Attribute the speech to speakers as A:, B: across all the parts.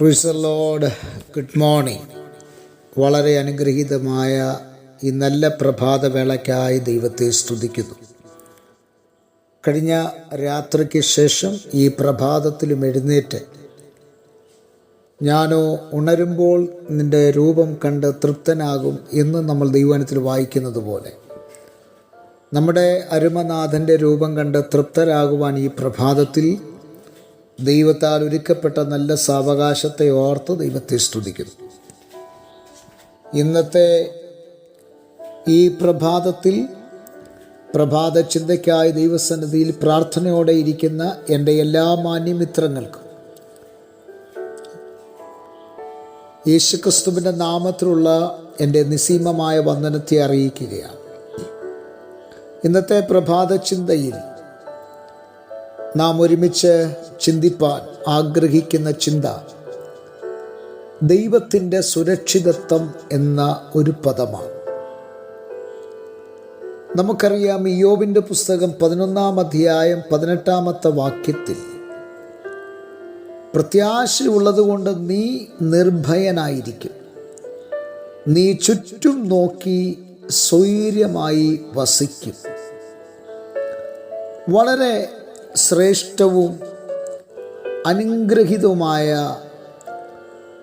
A: Freezer load good morning വളരെ അനുഗ്രഹീതമായ ഈ നല്ല പ്രഭാതവേളയ്ക്കായി ദൈവത്തെ സ്തുതിക്കുന്നു. കഴിഞ്ഞ രാത്രിക്ക് ശേഷം ഈ പ്രഭാതത്തിലും എഴുന്നേറ്റ് ഞാനോ ഉണരുമ്പോൾ നിന്റെ രൂപം കണ്ട് തൃപ്തനാകും എന്ന് നമ്മൾ ദൈവനത്തിൽ വായിക്കുന്നത് പോലെ. നമ്മുടെ അരുമനാഥന്റെ രൂപം കണ്ട് തൃപ്തരാകുവാൻ ഈ പ്രഭാതത്തിൽ ദൈവത്താൽ ഒരുക്കപ്പെട്ട നല്ല സാവകാശത്തെ ഓർത്ത് ദൈവത്തെ സ്തുതിക്കുന്നു. ഇന്നത്തെ ഈ പ്രഭാതത്തിൽ പ്രഭാത ചിന്തയ്ക്കായി ദൈവസന്നിധിയിൽ പ്രാർത്ഥനയോടെ ഇരിക്കുന്ന എന്റെ എല്ലാ മാന്യമിത്രങ്ങൾക്കും യേശുക്രിസ്തുവിന്റെ നാമത്തിലുള്ള എന്റെ നിസീമമായ വന്ദനത്തെ അറിയിക്കുകയാണ്. ഇന്നത്തെ പ്രഭാത ചിന്തയിൽ നാം ഒരുമിച്ച് ചിന്തിപ്പാൻ ആഗ്രഹിക്കുന്ന ചിന്ത. ദൈവത്തിന്റെ സുരക്ഷിതത്വം എന്ന ഒരു പദമാണ്. നമുക്കറിയാം ഇയോബിന്റെ പുസ്തകം പതിനൊന്നാം അധ്യായം പതിനെട്ടാമത്തെ വാക്യത്തിൽ പ്രത്യാശയുള്ളതുകൊണ്ട് നീ നിർഭയനായിരിക്കും. നീ ചുറ്റും നോക്കി സ്വൈര്യമായി വസിക്കും. വളരെ ശ്രേഷ്ഠവും അനുഗ്രഹിതവുമായ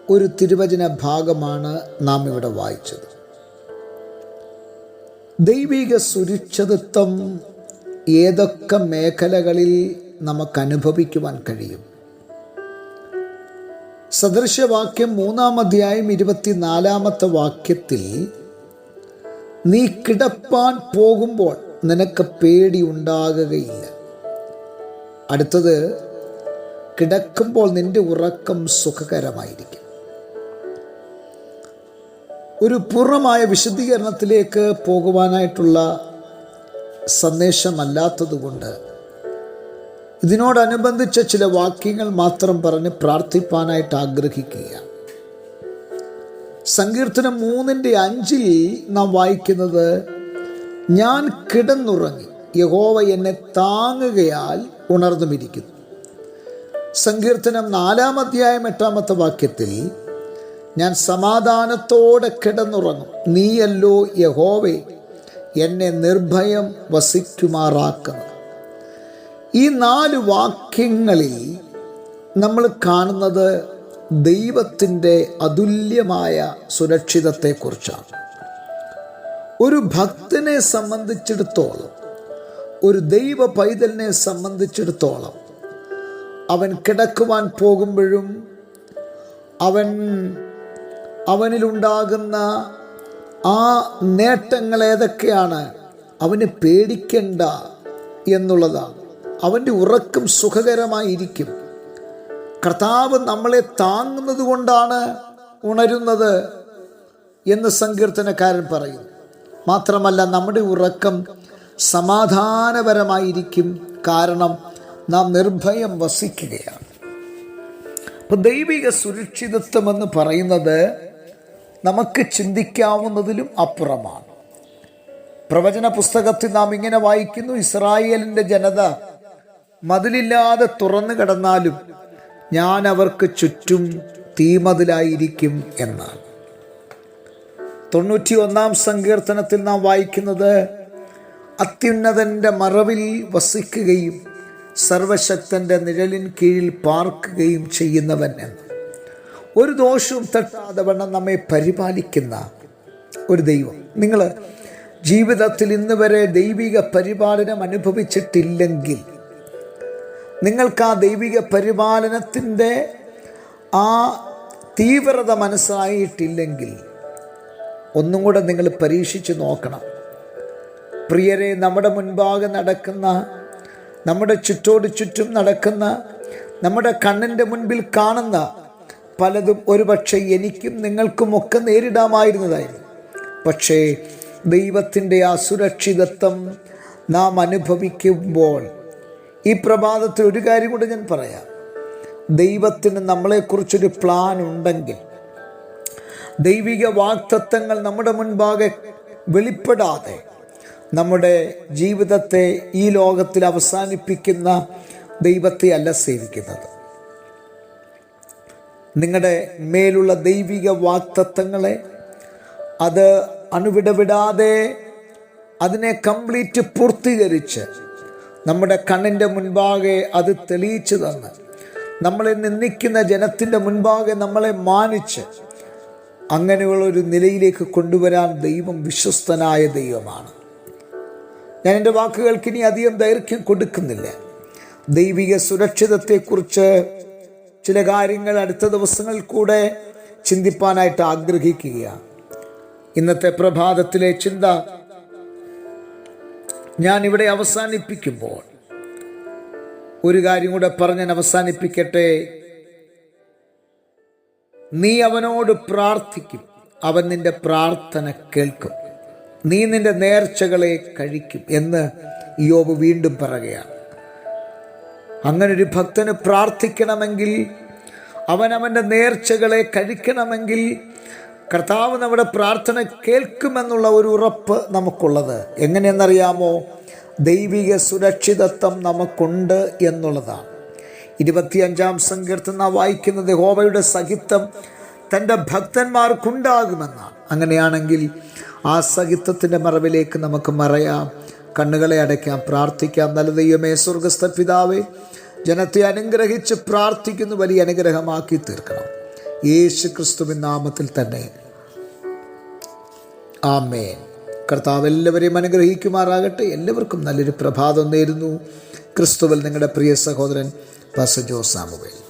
A: ഒരു തിരുവചന ഭാഗമാണ് നാം ഇവിടെ വായിച്ചത്. ദൈവിക സുരക്ഷിതത്വം ഏതൊക്കെ മേഖലകളിൽ നമുക്ക് അനുഭവിക്കുവാൻ കഴിയും? സദൃശവാക്യം മൂന്നാം അധ്യായം ഇരുപത്തിനാലാമത്തെ വാക്യത്തിൽ നീ കിടപ്പാൻ പോകുമ്പോൾ നിനക്ക് പേടി ഉണ്ടാകുകയില്ല അടുത്തത് കിടക്കുമ്പോൾ നിന്റെ ഉറക്കം സുഖകരമായിരിക്കും. ഒരു പൂർണമായ വിശദീകരണത്തിലേക്ക് പോകുവാനായിട്ടുള്ള സന്ദേശമല്ലാത്തതുകൊണ്ട് ഇതിനോടനുബന്ധിച്ച ചില വാക്യങ്ങൾ മാത്രം പറഞ്ഞ് പ്രാർത്ഥിപ്പാനായിട്ട് ആഗ്രഹിക്കുക. സങ്കീർത്തനം മൂന്നിന്റെ അഞ്ചിൽ നാം വായിക്കുന്നത് ഞാൻ കിടന്നുറങ്ങി യഹോവ എന്നെ താങ്ങുകയാൽ ഉണർന്നുമിരിക്കുന്നു. സങ്കീർത്തനം നാലാം അധ്യായം എട്ടാമത്തെ വാക്യത്തിൽ ഞാൻ സമാധാനത്തോടെ കിടന്നുറങ്ങും. നീയല്ലോ യഹോവെ എന്നെ നിർഭയം വസിക്കുമാറാക്കുന്നു ഈ നാല് വാക്യങ്ങളിൽ നമ്മൾ കാണുന്നത് ദൈവത്തിന്റെ അതുല്യമായ സുരക്ഷിതത്തെക്കുറിച്ചാണ്. ഒരു ഭക്തനെ സംബന്ധിച്ചിടത്തോളം ഒരു ദൈവ പൈതലിനെ സംബന്ധിച്ചിടത്തോളം അവൻ കിടക്കുവാൻ പോകുമ്പോഴും അവൻ അവനിലുണ്ടാകുന്ന ആ നേട്ടങ്ങൾ ഏതൊക്കെയാണ്? അവന് പേടിക്കേണ്ട എന്നുള്ളതാണ്. അവന്റെ ഉറക്കം സുഖകരമായിരിക്കും. കർത്താവ് നമ്മളെ താങ്ങുന്നത് കൊണ്ടാണ് ഉണരുന്നത് എന്ന് സങ്കീർത്തനക്കാരൻ പറയുന്നു മാത്രമല്ല നമ്മുടെ ഉറക്കം സമാധാനപരമായിരിക്കും കാരണം നാം നിർഭയം വസിക്കുകയാണ്. ഇപ്പം ദൈവിക സുരക്ഷിതത്വം എന്ന് പറയുന്നത് നമുക്ക് ചിന്തിക്കാവുന്നതിലും അപ്പുറമാണ്. പ്രവചന പുസ്തകത്തിൽ നാം ഇങ്ങനെ വായിക്കുന്നു ഇസ്രായേലിന്റെ ജനത മതിലില്ലാതെ തുറന്നു കിടന്നാലും ഞാൻ അവർക്ക് ചുറ്റും തീമതിലായിരിക്കും എന്നാണ്. തൊണ്ണൂറ്റി ഒന്നാം സങ്കീർത്തനത്തിൽ നാം വായിക്കുന്നത് അത്യുന്നതന്റെ മറവിൽ വസിക്കുകയും സർവശക്തന്റെ നിഴലിൻ കീഴിൽ പാർക്കുകയും ചെയ്യുന്നവൻ എന്ന്. ഒരു ദോഷവും തട്ടാതെ വണ്ണം നമ്മെ പരിപാലിക്കുന്ന ഒരു ദൈവം. നിങ്ങൾ ജീവിതത്തിൽ ഇന്ന് വരെ ദൈവിക പരിപാലനം അനുഭവിച്ചിട്ടില്ലെങ്കിൽ നിങ്ങൾക്ക് ആ ദൈവിക പരിപാലനത്തിന്റെ ആ തീവ്രത മനസ്സായിട്ടില്ലെങ്കിൽ ഒന്നും കൂടെ നിങ്ങൾ പരീക്ഷിച്ച് നോക്കണം. പ്രിയരെ നമ്മുടെ മുൻപാകെ നടക്കുന്ന നമ്മുടെ ചുറ്റോട് ചുറ്റും നടക്കുന്ന നമ്മുടെ കണ്ണിന്റെ മുൻപിൽ കാണുന്ന പലതും ഒരുപക്ഷെ എനിക്കും നിങ്ങൾക്കുമൊക്കെ നേരിടാമായിരുന്നതായിരുന്നു. പക്ഷേ ദൈവത്തിന്റെ ആ സുരക്ഷിതത്വം നാം അനുഭവിക്കുമ്പോൾ ഈ പ്രഭാതത്തിൽ ഒരു കാര്യം കൂടെ ഞാൻ പറയാം. ദൈവത്തിന് നമ്മളെക്കുറിച്ചൊരു പ്ലാൻ ഉണ്ടെങ്കിൽ ദൈവിക വാക്തത്വങ്ങൾ നമ്മുടെ മുൻപാകെ വെളിപ്പെടാതെ നമ്മുടെ ജീവിതത്തെ ഈ ലോകത്തിൽ അവസാനിപ്പിക്കുന്ന ദൈവത്തെ അല്ല സേവിക്കുന്നത്. നിങ്ങളുടെ മേലുള്ള ദൈവിക വാക്തത്വങ്ങളെ അത് അണുവിടവിടാതെ അതിനെ കംപ്ലീറ്റ് പൂർത്തീകരിച്ച് നമ്മുടെ കണ്ണിന്റെ മുൻപാകെ അത് തെളിയിച്ചു തന്ന് നമ്മളെ നിന്ദിക്കുന്ന ജനത്തിന്റെ മുൻപാകെ നമ്മളെ മാനിച്ച് അങ്ങനെയുള്ള ഒരു നിലയിലേക്ക് കൊണ്ടുവരാൻ ദൈവം വിശ്വസ്തനായ ദൈവമാണ്. ഞാൻ എന്റെ വാക്കുകൾക്ക് ഇനി അധികം ദൈർഘ്യം കൊടുക്കുന്നില്ല. ദൈവിക സുരക്ഷിതത്തെക്കുറിച്ച് ചില കാര്യങ്ങൾ അടുത്ത ദിവസങ്ങളിൽ കൂടെ ചിന്തിപ്പാനായിട്ട് ആഗ്രഹിക്കുകയാണ് ഇന്നത്തെ പ്രഭാതത്തിലെ ചിന്ത ഞാൻ ഇവിടെ അവസാനിപ്പിക്കുമ്പോൾ ഒരു കാര്യം കൂടെ പറഞ്ഞ് ഞാൻ അവസാനിപ്പിക്കട്ടെ. നീ അവനോട് പ്രാർത്ഥിക്കും. അവൻ നിന്റെ പ്രാർത്ഥന കേൾക്കും. നീ നിന്റെ നേർച്ചകളെ കഴിക്കും എന്ന് യോബ് വീണ്ടും പറയുകയാണ്. അങ്ങനെ ഒരു ഭക്തന് പ്രാർത്ഥിക്കണമെങ്കിൽ അവൻ അവന്റെ നേർച്ചകളെ കഴിക്കണമെങ്കിൽ കർത്താവ് നമ്മുടെ പ്രാർത്ഥന കേൾക്കുമെന്നുള്ള ഒരു ഉറപ്പ് നമുക്കുള്ളത്. എങ്ങനെയെന്നറിയാമോ? ദൈവിക സുരക്ഷിതത്വം നമുക്കുണ്ട് എന്നുള്ളതാണ്. ഇരുപത്തിയഞ്ചാം സങ്കീർത്തന വായിക്കുന്നത് ഹോവയുടെ സഹിത്വം തന്റെ ഭക്തന്മാർക്കുണ്ടാകുമെന്നാണ്. അങ്ങനെയാണെങ്കിൽ ആ സഹിത്വത്തിന്റെ മറവിലേക്ക് നമുക്ക് മറയാം. കണ്ണുകളെ അടയ്ക്കാം പ്രാർത്ഥിക്കാം. നല്ല ദൈവമേ സ്വർഗസ്ഥ പിതാവേ ജനത്തെ അനുഗ്രഹിച്ച് പ്രാർത്ഥിക്കുന്നു വലിയ അനുഗ്രഹമാക്കി തീർക്കണം. യേശു ക്രിസ്തുവിൻ നാമത്തിൽ തന്നെ. ആമേൻ. കർത്താവ് എല്ലാവരെയും അനുഗ്രഹിക്കുമാറാകട്ടെ. എല്ലാവർക്കും നല്ലൊരു പ്രഭാതം നേരുന്നു. ക്രിസ്തുവിൽ നിങ്ങളുടെ പ്രിയ സഹോദരൻ പസ ജോസ് സാമുവേൽ.